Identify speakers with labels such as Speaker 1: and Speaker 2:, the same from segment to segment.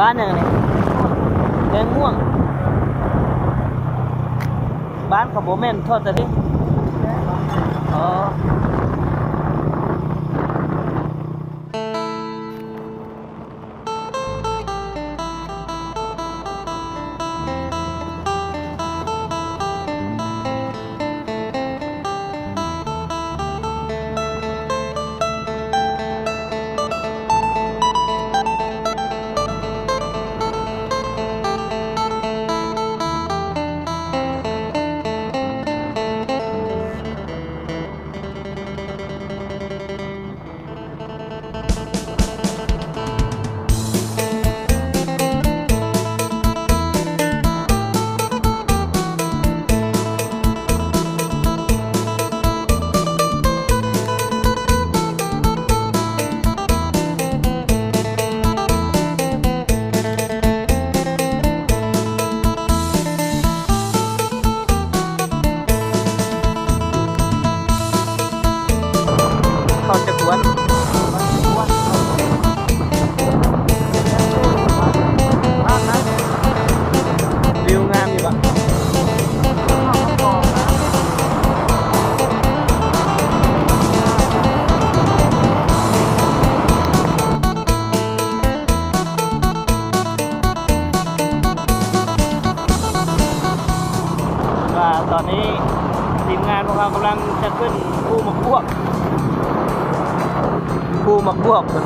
Speaker 1: บ้านยังไงแดงม่วง บ้านเขาโบแม่นทอดแต่ดิอ๋อ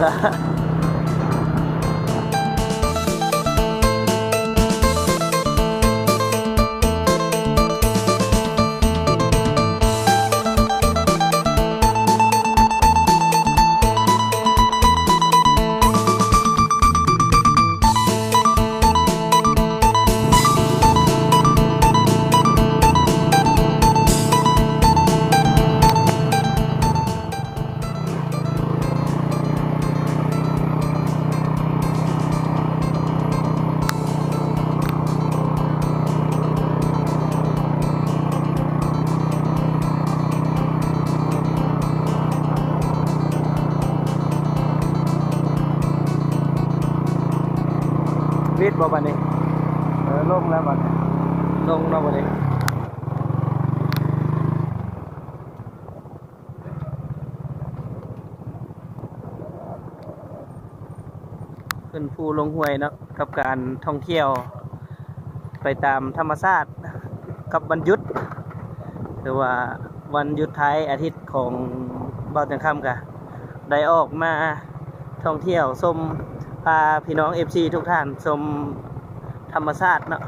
Speaker 1: จะ วิทย์บ่บันนี้
Speaker 2: เออลงแล้วบัดนี้
Speaker 1: ลงเนาะบันนี้ขึ้นภูลงห้วยนะกับการท่องเที่ยว ไปตามธรรมชาติกับวันหยุดหรือว่าวันหยุดท้ายอาทิตย์ของเบาจังคำกะได้ออกมาท่องเที่ยวชม พาพี่น้อง FC ทุกท่านชมธรรมชาติเนาะ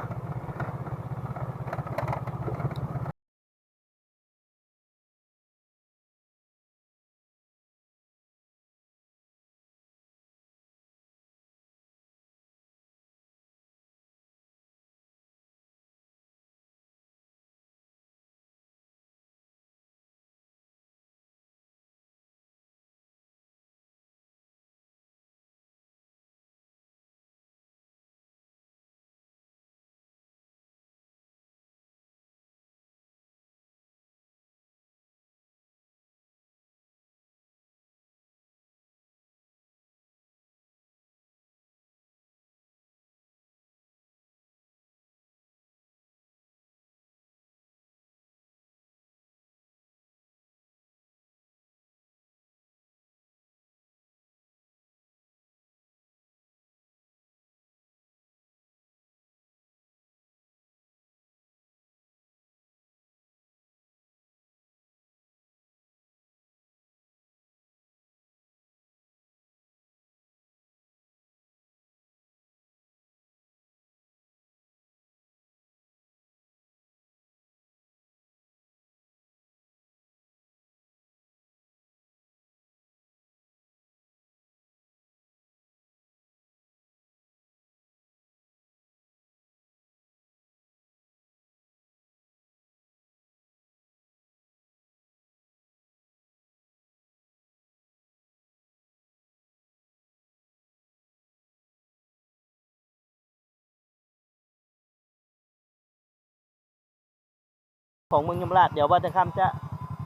Speaker 1: ของเมืองยมราชเดี๋ยวว่าจะคำจะ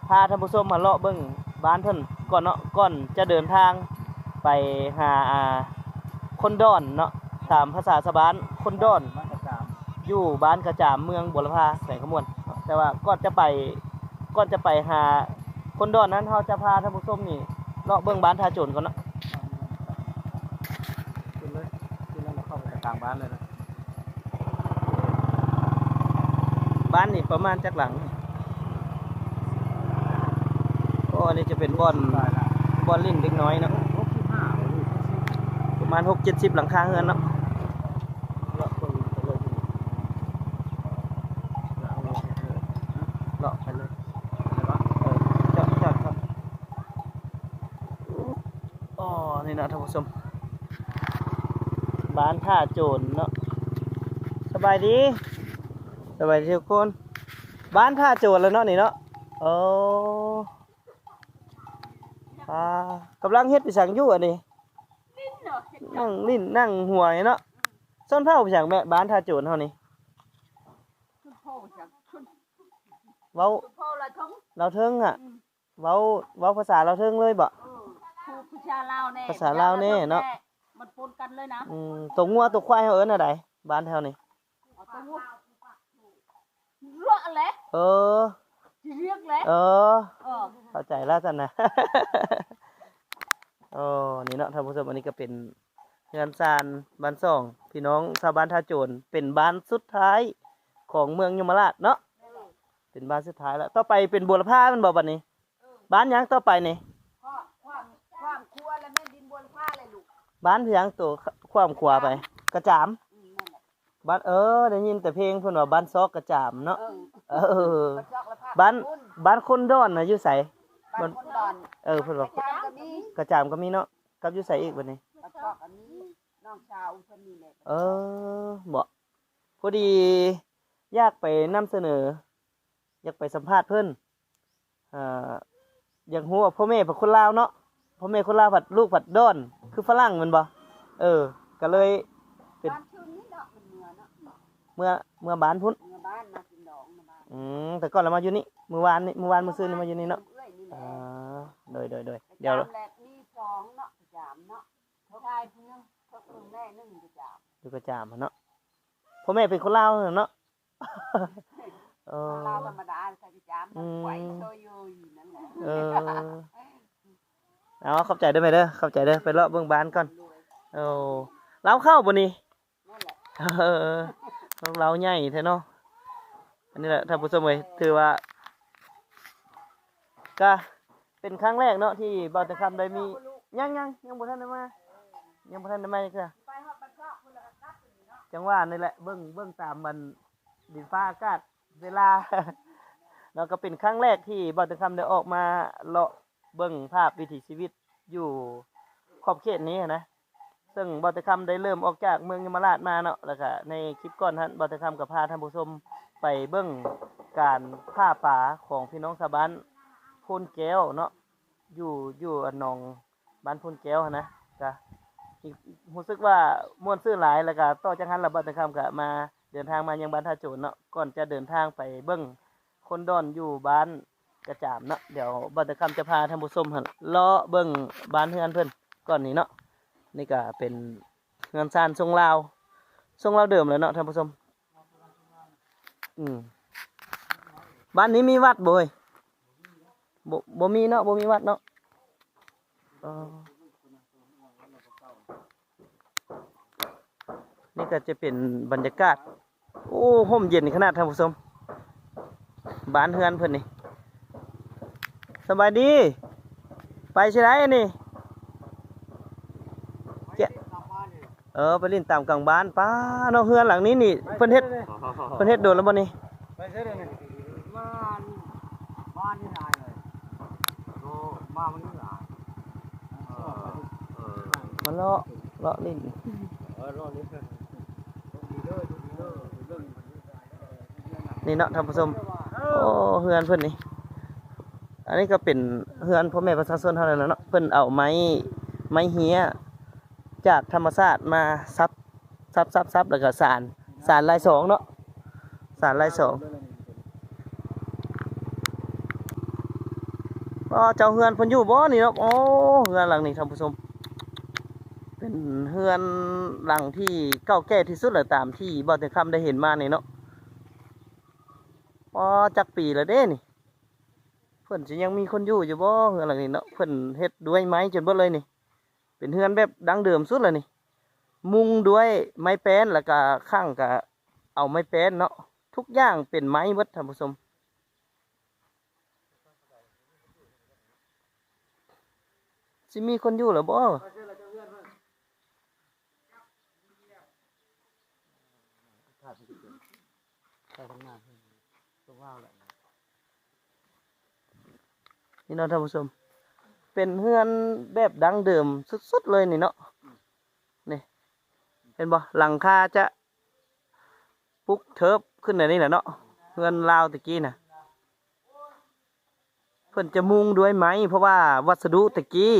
Speaker 1: พาท่านผู้ชมมาเลาะเบิ้งบ้านเพิ่นก่อนเนาะก่อนจะเดินทางไปหาคนดอนเนาะตามภาษาสะบานคนดอนอยู่บ้านกระจามเมืองบุรพาแสงขมวนแต่ว่าก่อนจะไปก่อนจะไปหาคนดอนนั้นเราจะพาท่านผู้ชมนี่เลาะเบื้องบ้านทาโจนก่อนเนาะ
Speaker 2: ขึ้นเลยขึ้นแล้วเข้าไปกลางบ้านเลยนะ
Speaker 1: บ้านนี่ประมาณจักหลังโอ้อันนี้จะเป็นบอน
Speaker 2: ได้ล
Speaker 1: บอนลิ้นเด็กน้อยเนาะประมาณหกเจ็ดสิบหลังคาเฮือนเนาะ
Speaker 2: เลาะคนไปเลยเอาเลยเอ
Speaker 1: ไปเลย
Speaker 2: อะไรวะ
Speaker 1: เออจอดจอดครับอ๋อนี่นาะท่านผู้ชมบ้านท่าโจรเนาะสบายดี สบายดีทุกคน บ้านท่าโจรแล้วเนาะนี่เนาะโอ้อ่ากำลังเฮ็ดไปสั่งอยู่อันนี้นั่งลิ้นนั่งหัวนี่เนาะส้นเผาไปสั่งแม่บ้านท่าโจรเท่านี้
Speaker 3: คุณพ่อจะคุณ
Speaker 1: เว้า
Speaker 3: คุณพ่อละทั้ง
Speaker 1: เราเทิงอะเว้าเว้าภาษาเราเทิงเลยบ่
Speaker 3: เออครูผู้ชาลาวแน่
Speaker 1: ภาษาลาวแน่เนาะ
Speaker 3: มันปนกันเลยนะ
Speaker 1: อืมตัวงัวตัวควายเขาเอิ้นอะไรบ้านแถวนี้
Speaker 3: เอาตัวงูเลาะแหละ
Speaker 1: เออ
Speaker 3: สิเรียกแหละ
Speaker 1: เออ
Speaker 3: เออ
Speaker 1: เข้าใจแล้วจันนะโอ้นี่เนาะท่านผู้ชมอันนี้ก็เป็นเฮือนซานบ้านซ่อง พี่น้องชาวบ้านท่าโจรเป็นบ้านสุดท้ายของเมืองยมราชเนาะเป็นบ้านสุดท้ายแล้ว ต่อไปเป็นบัวละพามันบอกบัดนี้ บ้านหยังต่อไปนี่
Speaker 3: พ่อความความครัวและแม่ดินบนผ้าเลยลูก
Speaker 1: บ้านเพียงตัวความขวาไป กระจาม
Speaker 3: อืมนั่นแหละ
Speaker 1: บ้านเออได้ยินแต่เพลงเพิ่นว่าบ้านซอกกระจามเนาะ
Speaker 3: เออ
Speaker 1: เออ
Speaker 3: กระจอกและผ้า
Speaker 1: บ้าน
Speaker 3: คุณ
Speaker 1: บ้านคนดอนนะอยู่ไส
Speaker 3: บ้านคนดอน
Speaker 1: เออเพิ่น
Speaker 3: ก
Speaker 1: ว่า
Speaker 3: ระจามก็มี
Speaker 1: กระจามก็มีเนาะกับอยู่ไสอีกบัดนี้
Speaker 3: กระจอกก็มีน้องชาวอุทมีเนี่ย
Speaker 1: เออบ่พอดีอยากไปนำเสนอ อยากไปสัมภาษณ์เพิ่นอ่าอยากรู้ว่าพ่อแม่เป็นคนลาวเนาะพ่อแม่คนลาวผัดลูกผัดดอน คือฝรั่งแมันบ่เออก็เลย เมื่
Speaker 3: อเมื่
Speaker 1: อบ้านพุ่น
Speaker 3: เมืองบ้านมากินดองมาบ้าน
Speaker 1: อืมแต่ก่อนเรามาอยู่นี่เมื่อวานนี่เมื่อวานเมื่อซื่อนี่มาอยู่นี่เนาะ
Speaker 3: เอ้ยนี่แห
Speaker 1: อ่
Speaker 3: ละา
Speaker 1: โดยโดยโดย
Speaker 3: กระ
Speaker 1: เดี๋ยว
Speaker 3: จามแหลกมีสองเนาะกระจามเนาะเขาชายผู้หนึงเขาอึ่งแม่หนึ่งกระจาม
Speaker 1: อยู่กระจามอะเนาะพ่อแม่เป็นคนลาวเนาะเออ
Speaker 3: ลาวธรรมดาใส่กระจาม
Speaker 1: อืม
Speaker 3: ไหวโซโยอยู่นั่นแหละ
Speaker 1: เออเอาเข้าใจได้ไหมเด้อเข้าใจเด้อไปเลาะเบื้องบ้านก่อน
Speaker 3: รวย
Speaker 1: โอ้เราเข้าบ่นี่
Speaker 3: นั่นแหละ
Speaker 1: เออ เราใหญ่แท้เนาะอันนี้แหละท่านผู้ชมเอ้ยถือว่าก็เป็นครั้งแรกเนาะที่บ่าวตะคำได้มียังยังยังบ่ทันได้มายังบ่ทันได้มาจักเทื่อ
Speaker 3: ไปฮอดบ้านเจ้าพุ่นละก็กลับอยู่เนาะ
Speaker 1: จังหวะนี่แหละเบื้องเบื้องตามมันดินฟ้าอากาศเวลาแล้วก็เป็นครั้งแรกที่บ่าวตะคำได้ออกมาเลาะเบื้องภาพวิถีชีวิตอยู่ขอบเขตนี้นะ ซึ่งบัตรคำได้เริ่มออกจากเมืองยมราชมาเนาะแล้วก็ในคลิปก่อนท่านบัตรคำกับพาท่านผู้ชมไปเบิ้งการผ้าป่าของพี่น้องชาวบ้านพนแก้วเนาะอยู่อยู่อันนองบ้านพนแก้วนะก็อีกรู้สึกว่าม่วนซื่อหลายแล้วก็ต่อจากนั้นแล้วบัตรคำก็มาเดินทางมายังบ้านท่าโจนเนาะก่อนจะเดินทางไปเบิ้งคนดอนอยู่บ้านกระจามเนาะเดี๋ยวบัตรคำจะพาท่านผู้ชมเลาะเบิ้งบ้านเฮือนเพิ่อนก่อนนี้เนาะ นี่ก็เป็นเงินซานทรงลาวทรงลาวเดิมเลยเนาะท่านผู้ชมอืมบ้านนี้มีวัดบ่ยบ่บ่มีเนาะบ่มีวัดเนาะนี่ก็จะเป็นบรรยากาศ โอ้ห่มเย็นขนาดท่านผู้ชมบ้านเฮือนเพิ่นนี่สบายดี ไปใช่ไหมอันนี่ เจ๊ เออไปเล่นตามกลางบ้านป้าเนาะเฮือนหลังนี้นี่เพิ่นเฮ็ดเพิ่นเฮ็ดโดนแล้วบ่นี่
Speaker 2: ไปเสร็จเลยนี่บ้านบ้านนี่นายเลยโอ้มามันนี่หลายเออเออ
Speaker 1: มาเลาะเลาะลิ้น
Speaker 2: เออรอดนี้ดีเลยดีเลยเรื่อง
Speaker 1: นี่เนาะท่านผู้ชมโอ้เฮือนเพิ่นนี่อันนี้ก็เป็นเฮือนพ่อแม่ประชาชนเท่านั้นแหละเนาะเพิ่นเอาไม้ไม้เฮีย จากธรรมชาติมาซับซับซับซับแล้วก็สารสารลายสองเนาะสารลายสองอ๋อเจ้าเฮือนพิ่นอยู่บ่นี่เนาะโอ้เฮือนหลังนี้ท่านผู้ชมเป็นเฮือนหลังที่เก่าแก่ที่สุดเลยตามที่บ่าวแต่คำได้เห็นมาเนี่เนาะพอจักปีแล้วเด้นี่เพิ่นสิยังมีคนอยู่อยู่บ่เฮือนหลังนี้เนาะเพิ่นเฮ็ดด้วยไม้จนเบิดเลยนี่ เป็นเฮือนแบบดังเดิมสุดเลยนี่ มุงด้วยไม้แป้นแล้วก็ข้างก็เอาไม้แป้นเนาะทุกอย่างเป็นไม้หมดท่านผู้ชมสิมีคนอยู่หรือบ่
Speaker 2: ขาดไปเกินไปทางหน้าเพิ่นตัวว่าวแหละ
Speaker 1: นี่เนะท่านผู้ชม เป็นเฮือนแบบดั้งเดิมสุดๆเลยนี่เนาะนี่เห็นบ่หลังคาจะปุกเทิบขึ้นในนี่แหละเนาะเฮือนลาวตะกี้น่ะเพิ่นจะมุงด้วยไม้เพราะว่าวัสดุตะกี้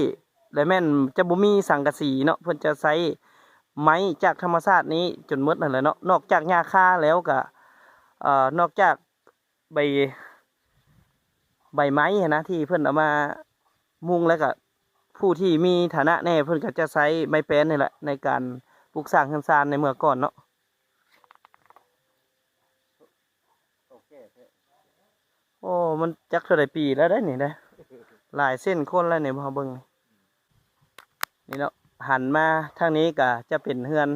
Speaker 1: และแม่นจะบ่มีสังกะสีเนาะเพิ่นจะใช้ไม้จากธรรมชาตินี้จนหมดนั่นแหละเนาะนอกจากหญ้าคาแล้วก็เอ่อนอกจากใบใบไม้อะนะที่เพิ่นเอามา มุงแล้วก็ผู้ที่มีฐานะแน่เพิ่นก็จะใช้ไม้แป้นนี่แหละในการปลูกสร้างเฮือนซานในเมื่อก่อนเนาะ
Speaker 2: โอ้
Speaker 1: มันจักเท่าไรปีแล้วได้นี่นะหลายเส้นคนแล้วเนี่ยพอเบิ่งนี่เนาะหันมาทางนี้ก็จะเป็นเฮือน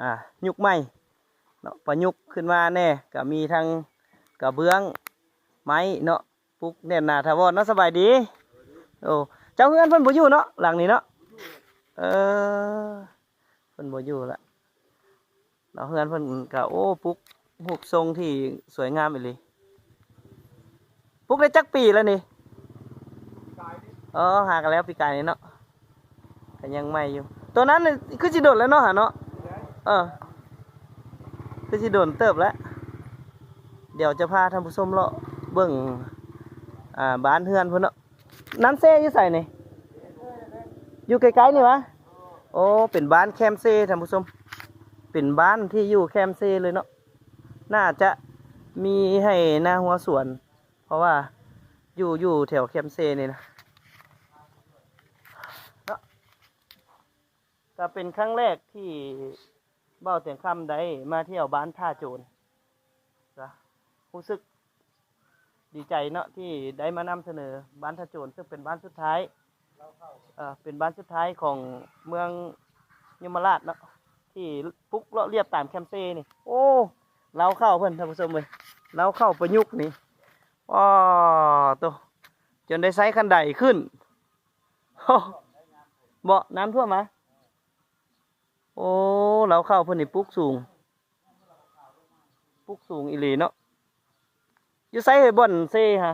Speaker 1: อ่ายุกไม้เนาะประยุกต์ขึ้นมาแน่ก็มีทั้งกระเบื้องไม้เนาะปลูกแน่นหนาทาวรเนาะสบายดี โอ้เจ้าเฮือนเพิ่นบ่อยู่เนาะหลังนี้เนาะเออเพิ่นบ่อยู่ละเนาะเฮือนเพิ่นก็โอ้ปลูกรูปทรงที่สวยงามอีหลีปลูกได้จักปีแล้วนี่เออหากันแล้วปีกายนี่เนาะก็ยังไม่อยู่ ตัวนั้นคือสิโดดแล้วเนาะหาเนาะเออคือสิโดนเติบแล้ว เดี๋ยวจะพาท่านผู้ชมเลาะเบิ่งอ่าบ้านเฮือนเพิ่นเนาะ นั้นเซ่ยู่ใส่นี่อยู่ไกลๆนี่วะโอ้เป็นบ้านแคมเซ่ท่านผู้ชมเป็นบ้านที่อยู่แคมเซ่เลยเนาะน่าจะมีให้หน้าหัวสวน เพราะว่าอยู่อยู่แถวแคมเซ่นี่นะเนาะก็เป็นครั้งแรกที่เบ้าเสียงคำได้มาเที่ยวบ้านท่าโจรนะรู้สึก ดีใจเนาะที่ได้มานำเสนอบ้านท่าโจรซึ่งเป็นบ้านสุดท้ายเอ่อเป็นบ้านสุดท้ายของเมืองยมราชเนาะที่ปลุกเลาะเรียบตามแคมเซ่นี่ โอ้เราเข้าเพื่อนท่านผู้ชมเลยเราเข้าประยุกต์นี่ว้าตัวจนได้ไซส์คันใดขึ้นเบาะน้ำท่วมไหมโอ้เราเข้าเพิ่นนี่ปลุกสูงปลุกสูงอีหลีเนาะ อยู่ไซส์บ่อนเซ่ฮะ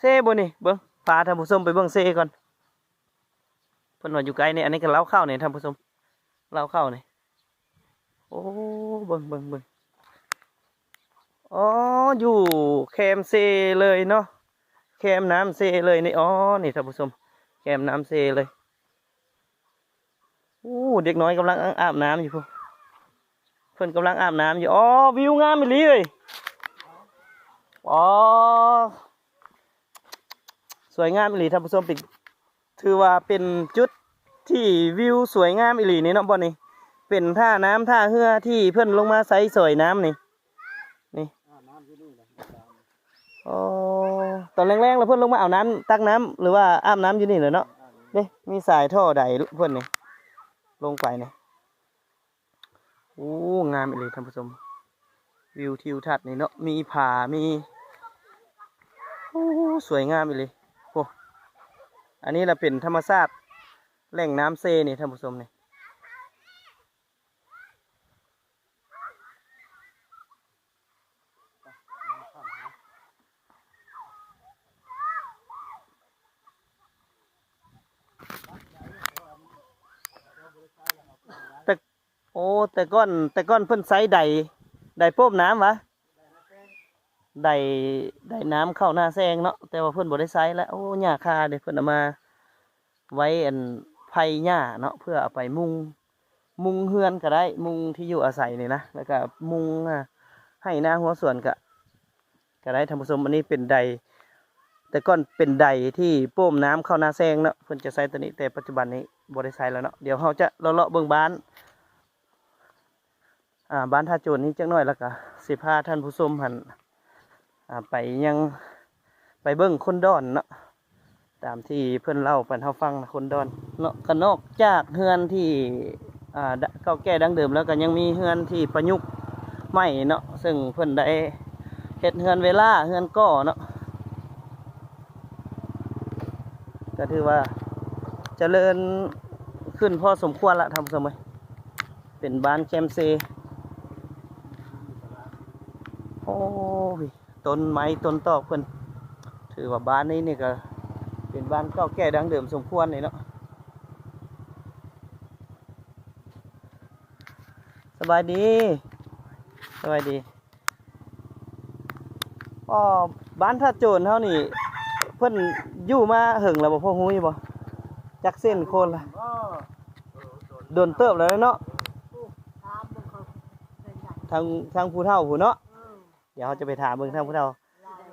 Speaker 1: เซ่บ่นี่เบิ้งพาท่านผู้ชมไปเบิ้งเซ่ก่อนเพิ่นว่าอยู่ไกลเนี่ยอันนี้ก็เล้าเข้าเนี่ยท่านผู้ชมเล้าเข้าเนี่ยโอ้เบิ้งเบิ้งเบิ้งอ๋ออยู่แคมเซเลยเนาะแคมน้ำเซเลยนี่อ๋อนี่ท่านผู้ชมแคมน้ำเซเลยโอ้เด็กน้อยกำลังอาบน้ำอยู่พวกเพิ่นกำลังอาบน้ำอยู่อ๋อวิวงามอีหลีเลย อ๋อ สวยงามอีหลีท่านผู้ชมป็นถือว่าเป็นจุดที่วิวสวยงามอีหลีนี่เนาะบ่นี่เป็นท่าน้ำท่าเรือที่เพิ่อนลงมาใส่สวยน้ำนี่
Speaker 2: อ่าน้ำที่นี่นะน้ำ
Speaker 1: อ๋อตอนแรงๆแล้วเพื่อนลงมาเอาน้ำตักน้ำหรือว่าอาบน้ำอยู่นี่เลยเนาะนี่มีสายท่อใดเพื่อนนี่ลงไปนี่โอ้งามอีเลยท่านผู้ชม วิวทิวทัศน์นี่เนาะมีผามี สวยงามอีเลยโอ้อันนี้เราเป็นธรรมชาติแหล่งน้ำเซนี่ท่านผู้ชมนี่โอ้แต่ก้อนแต่ก้อนเพิ่นไซใดใดโป้มน้ำวะ ใดใดน้ำเข้าหน้าแซงเนาะแต่ว่าเพิ่อนบ่ได้ไซแล้วโอ้หญ้าคาเดี๋ยวเพิ่อนเอามาไว้อันไผ่หญ้าเนาะเพื่อเอาไปมุงมุงเฮือนก็ได้ มุงที่อยู่อาศัยนี่นะแล้วก็มุงอะให้หน้าหัวสวนก็ก็ได้ท่านผู้ชมอันนี้เป็นใด แต่ก่อนเป็นใดที่โป้มน้ำเข้าหน้าแซงเนาะเพิ่อนจะใช้ตัวนี้แต่ปัจจุบันนี้บ่ได้ใส่แล้วเนาะเดี๋ยวเราจะเลาะเบิ่งบ้านอ่าบ้านท่าโจรนี้จักหน่อยแล้วก็สิพาท่านผู้ชมหัน ไปยังไปเบิ่งคนดอนเนาะตามที่เพื่อนเล่าปันเฮาฟังนะคนดอนเนาะก็นอกจากเฮือนที่อ่าดะเก่าแก่ดังเดิมแล้วก็ยังมีเฮือนที่ประยุกต์ใหม่เนาะซึ่งเพิ่อนได้เฮ็ดเฮือนเวลาเฮือนก่อเนาะก็ถือว่าเจริญขึ้นพอสมควรละทำสมัยเป็นบ้านแคมเซโอ้ ต้นไม้ต้นตอกเพิ่นถือว่าบ้านนี้นี่ก็เป็นบ้านเก่าแก่ดังเดิมสมควรเลยเนาะสบายดีสบายดีอ๋อบ้านท่าโจรเฮานี่เพิ่นอยู่มาหึงแล้วบ่พ่อฮู้อยู่บ่จักเส้นโคนละโดนเติบแล้วเนาะทางทางผู้เฒ่าผู้เนาะ ดี๋ยวเราจะไปถามเบิ่งทางผู้เฒ่า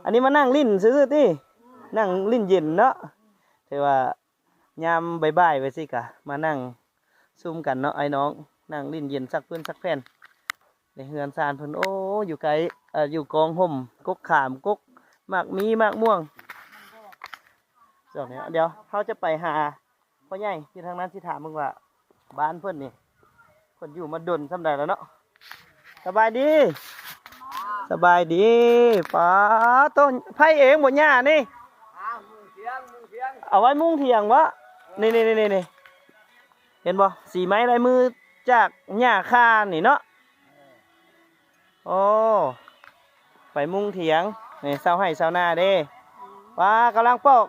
Speaker 1: อันนี้มานั่งลิ้นซื้อๆตินั่งลิ้นเย็นเนาะถือว่ายามบ่ายๆไปสิกะ มานั่งซุ่มกันเนาะไอ้น้อง นั่งลิ้นเย็นสักเพื่อนสักแผ่นในเฮือนซานเพิ่นโอ้อยู่ไกลเอ่ออยู่กองห่มกกขามกกมากมีมากม่วงส่วนนี้ยเดี๋ยวเขาจะไปหาพ่อใหญ่ที่ทางนั้นที่ถามมึงว่า บ้านเพิ่อนนี่เพิ่อนอยู่มาดนสำใดแล้วเนาะสบายดี สบายดีป้าต้นไผ่เองบ่ย่านี่
Speaker 2: อ้าวมึงเสียงมึงเสียง
Speaker 1: เอาไว้มุ้งเถียงวะนี่นี่นี่นี่เห็นบ่สีไม้ลายมือจากหญ้าคานี่เนาะโอ้ไปมุ้งเถียงนี่เศร้าให้เศร้าหน้าเด้ป้ากำลังปอก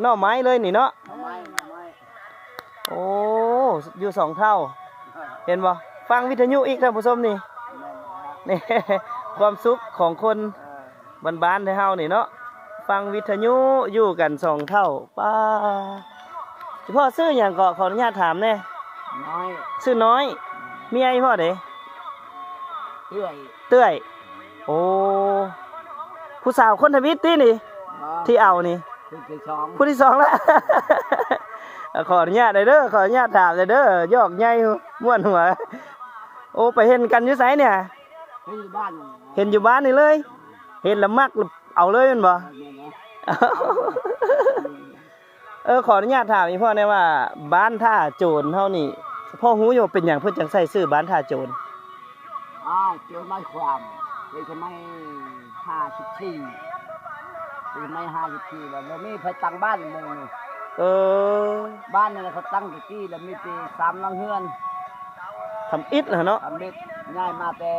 Speaker 1: หน่อไม้เลยนี่เนาะ
Speaker 2: ทำไมทำไม
Speaker 1: โอ้อยู่สองเท่า เห็นบ่ฟังวิทยุอีกท่านผู้ชมนี่นี่ ความสุขของคนบ้านๆในเฮานี่เนาะฟังวิทยุอยู่กันสองเท่าป้าเฉพาะซื้ออย่างก็ขออนุญาตถามแน่
Speaker 2: น้อย
Speaker 1: ซื้อน้อยเมียอีพ่อเด้
Speaker 2: เอื่อย
Speaker 1: เตื้อยโอ้ผู้สาวคนทวิตตี้นี่ ที่เอานี่
Speaker 2: คือที่สอง
Speaker 1: ผู้ที่สองแล้วขออนุญาตเลยเด้อขออนุญาตถามเลยเด้อยอกใหญ่ม่วนหัว โอ้ไปเห็นกันอยู่ไสเนี่ย
Speaker 2: ที่บ้าน
Speaker 1: เห็นอยู่บ้านนี่เลย เห็นแล้วมักเอาเลยแมันบ่
Speaker 2: เนี่ยนะ
Speaker 1: เออขออนุญาตถามอีพ่อได้ว่า บ้านท่าโจรเท่านี่พ่อหูอยู่ว่าเป็นอย่างเพื่อจังใส่ซื้อบ้านท่าโจร
Speaker 2: อ้าวเจอไม้ความเลยทำไมห้าสิบสี่เลยไม่ห้าสิบสี่แล้วเราไม่ไปตั้งบ้านมึงนี่
Speaker 1: เออ
Speaker 2: บ้านนี่เขาตั้งตะกี้แล้วมีปีสามหลังเฮือน
Speaker 1: ทำอิฐนะเนาะ
Speaker 2: ทำเม็ดง่ายมาแต่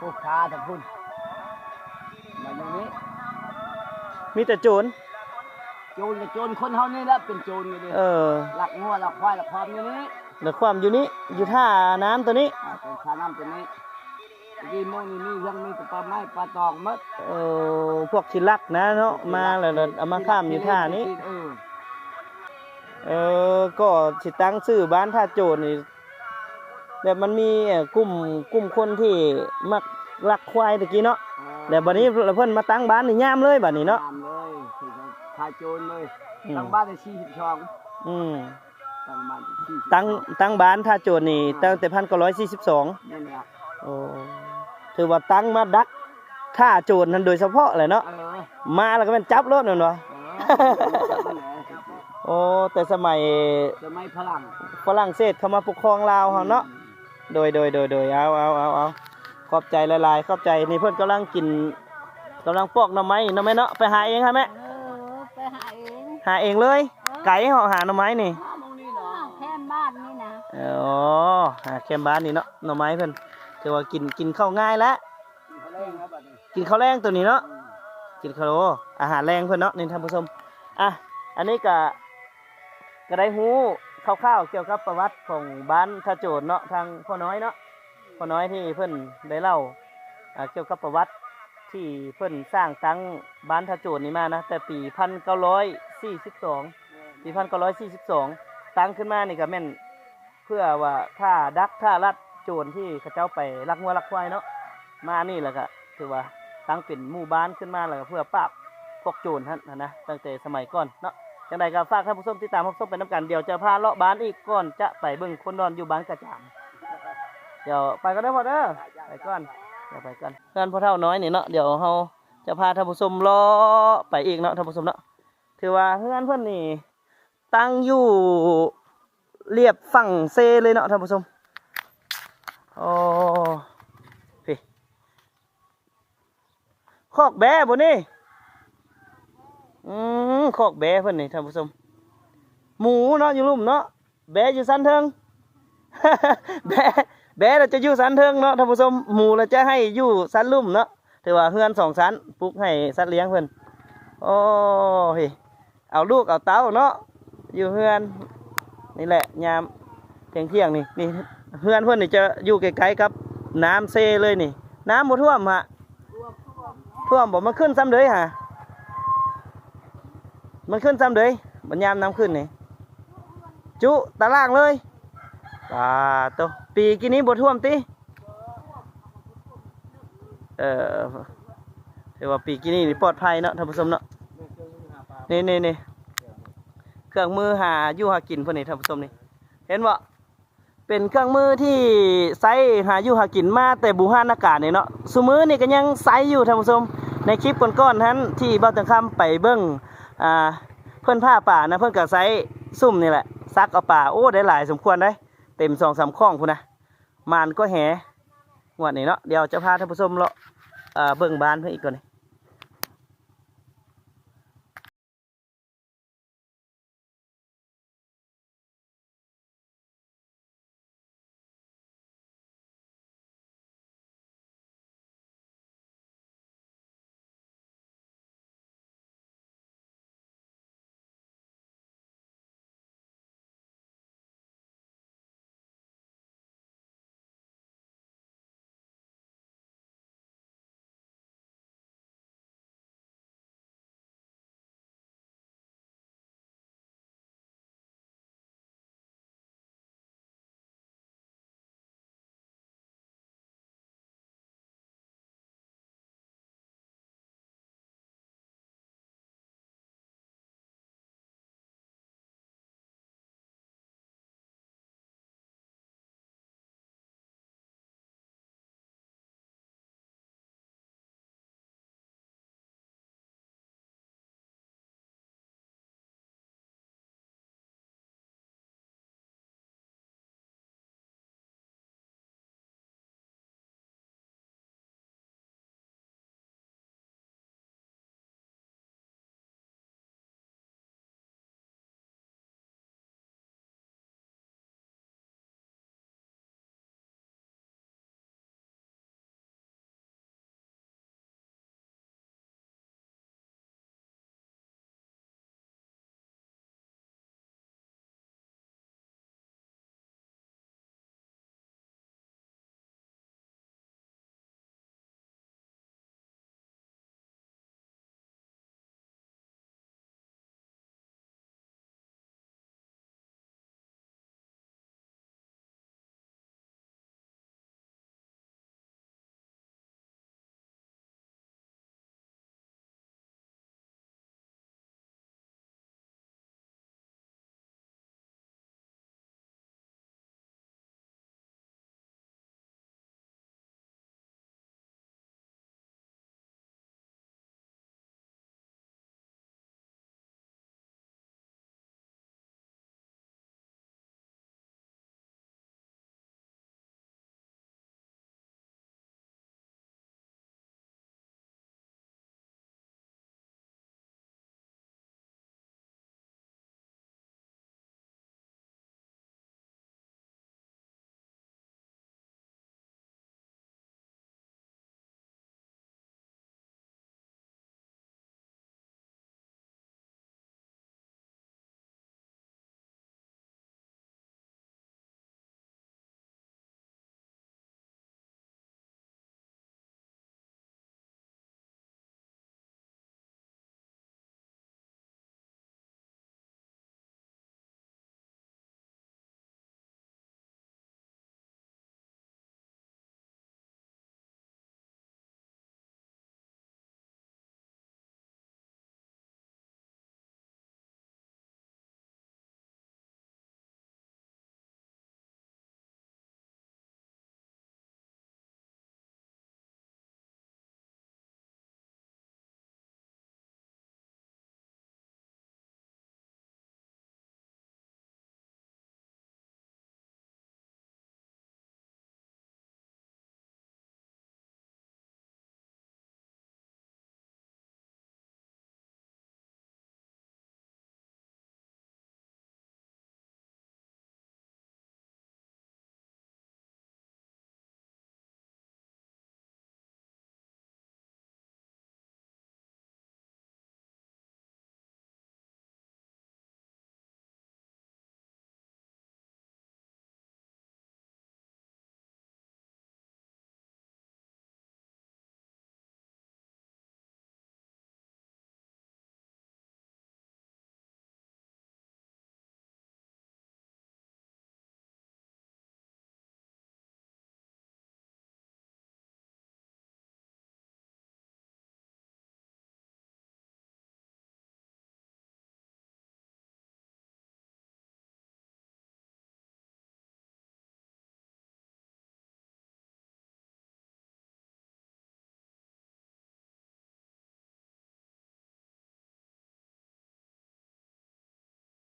Speaker 2: ผู้ค้าทั้งพุ่นมาอยู่นี้
Speaker 1: มีแต่โจร
Speaker 2: โจรกับโจรคนเฮานี่แหละเป็นโจรอยู่นี่
Speaker 1: เออ
Speaker 2: หลักงัวหลักควายหลักความอยู่นี่
Speaker 1: แล้วความอยู่นี้อยู่ท่าน้ำตัวนี้
Speaker 2: อ่าเป็นชาน้ำตัวนี้ตะกี้โมงนี่มียังมีแต่ปลาไม้ปลาตองหมด
Speaker 1: เออพวกที่ลักนะเนาะมาแล้วเราเอามาข้ามอยู่ท่านี้
Speaker 2: เออ
Speaker 1: เออก็สิตั้งชื่อบ้านท่าโจรนี่ แบบมันมีเอ่อกลุ่มกลุ่มคนที่มักลักควายตะกี้เนาะแล้วบัดนี้เพิ่นมาตั้งบ้านนี่ยามเลยบัดนี้เนาะ
Speaker 2: ตามเลยคือชายโจรเลย
Speaker 1: อืม
Speaker 2: ตั้งบ้านได้สี่สิบช่อง
Speaker 1: อืม
Speaker 2: ตั้งบ้านได้สี่สิบ
Speaker 1: ตั้งตั้งบ้านท่าโจรนี่ตั้งแต่พันเก้าร้อยสี่สิบสอง
Speaker 2: นี่นแหละ
Speaker 1: โอ้ถือว่าตั้งมาดักท่าโจรนั้นโดยเฉพาะเลยเนาะ
Speaker 2: เออ
Speaker 1: มาแล้วก็เป็นจับรถนั่นวะ
Speaker 2: เออ
Speaker 1: โอ้แต่สมัย
Speaker 2: จะไม่พลัง
Speaker 1: ฝรั่งเศสเข้ามาปกครองลาวเขาเนาะ โดยโดยโดยโดยเอาเอาเอาเอาขอบใจละลายๆขอบใจนี่เพื่อนกำลังกินกำลังปอกหน่อไม้หน่อไม้เนาะไปหาเองครับแม่
Speaker 3: เออไปหาเอง
Speaker 1: หาเองเลย ไก่เหาะหาหน่อไม้นี่
Speaker 2: อ้าวมองนี่เหรอ
Speaker 3: อ้าวแค่บ้านนี่นะ
Speaker 1: อ๋อหาแคมบ้านนี่เนาะหน่อไม้เพื่อนถือว่ากินกินข้าวง่ายแล้ว
Speaker 2: เขาเล่นครับบัดนี้
Speaker 1: กินข้าวแรงตัวนี้เนาะกินข้าวโลอาหารแรงเพื่อนเนาะนี่ท่านผู้ชมอะอันนี้ก็ก็ได้ฮู้ คร่าวๆเกี่ยวกับประวัติของบ้านท่าโจรเนาะทางพ่อน้อยเนาะพ่อน้อยที่เพื่อนได้เล่าเกี่ยวกับประวัติที่เพื่อนสร้างตั้งบ้านท่าโจรนี้มานะแต่ปีพันเก้าร้อยสี่สิบสองปีพันเก้าร้อยสี่สิบสองตั้งขึ้นมานี่ก็แม่นเพื่อว่าถ้าดักถ้ารัดโจรที่เขาเจ้าไปลักงัวลักควายเนาะมานี่แหละก็ถือว่าตั้งเป็นหมู่บ้านขึ้นมาแล้วเพื่อปราบพวกโจรท่านนะตั้งแต่สมัยก่อนเนาะ จังใดก็ฝากท่านผู้ชมติดตามรับชมไปน้ำกันเดี๋ยวจะพาเลาะบ้านอีกก่อนจะไปเบิ่งคนนอนอยู่บ้านกระจามเดี๋ยวไปกันได้พอเด้อไปก่อนเดี๋ยวไปก่อนเพื่อนพ่อเท่าน้อยนี่เนาะเดี๋ยวเฮาจะพาท่านผู้ชมเลาะไปอีกเนาะท่านผู้ชมเนาะถือว่าเพื่อนเพื่อนนี่ตั้งอยู่เรียบฝั่งเซเลยเนาะท่านผู้ชมโอ้พี่คอกแบะบ่นี่ อืมคอกแบะเพิ่นนี่ท่านผู้ชมหมูเนาะอยู่ลุ่มเนาะแบะอยู่สันเทิง แบะแบะเราจะอยู่สันเทิงเนาะท่านผู้ชมหมูเราจะให้อยู่สันลุ่มเนาะถือว่าเฮือนสองสันปลุกให้สัตว์เลี้ยงเพิ่นโอ้ยเอาลูกเอาเต้าเนาะอยู่เฮือนนี่แหละยามเที่ยงเที่ยงนี่นี่เฮือนเพิ่อนนี่จะอยู่ใกล้ๆกับ น้ำเซเลยนี่ น้ำบ่ท่วมฮะท่วมบ่มันขึ้นซ้ำเลยฮะ มันขึ้นซ้ำเลยมันยามน้ำขึ้นนี่จุตารางเลยปาโตปีกินนี้บท่วมติเออถือว่าปีกินนี้นี่ปลอดภัยเนาะท่านผู้ชมเนาะนี่นี่นี่เครื่องมือหาอยู่หากินพวกนี้ท่านผู้ชมนี่เห็นบ่เป็นเครื่องมือที่ใช้หาอยู่หากินมาแต่บูฮานอากาศนี่เนาะสมือนี่ก็ยังใช้อยู่ท่านผู้ชมในคลิปก่อนๆนั้นที่เบ้าตังคำไปเบิ้ง อ่าเพื่อนผ้าป่านะเพื่อนก็ใช้ซุ่มนี่แหละซักเอาป่าโอ้ได้หลายสมควรได้เต็มสองสามข้องคุณนะมานก็แหงวดนี้เนาะเดี๋ยวจะพาท่านผู้ชมเลาะเอ่อเบิ่งบ้านเพื่ออีกก่อนนี่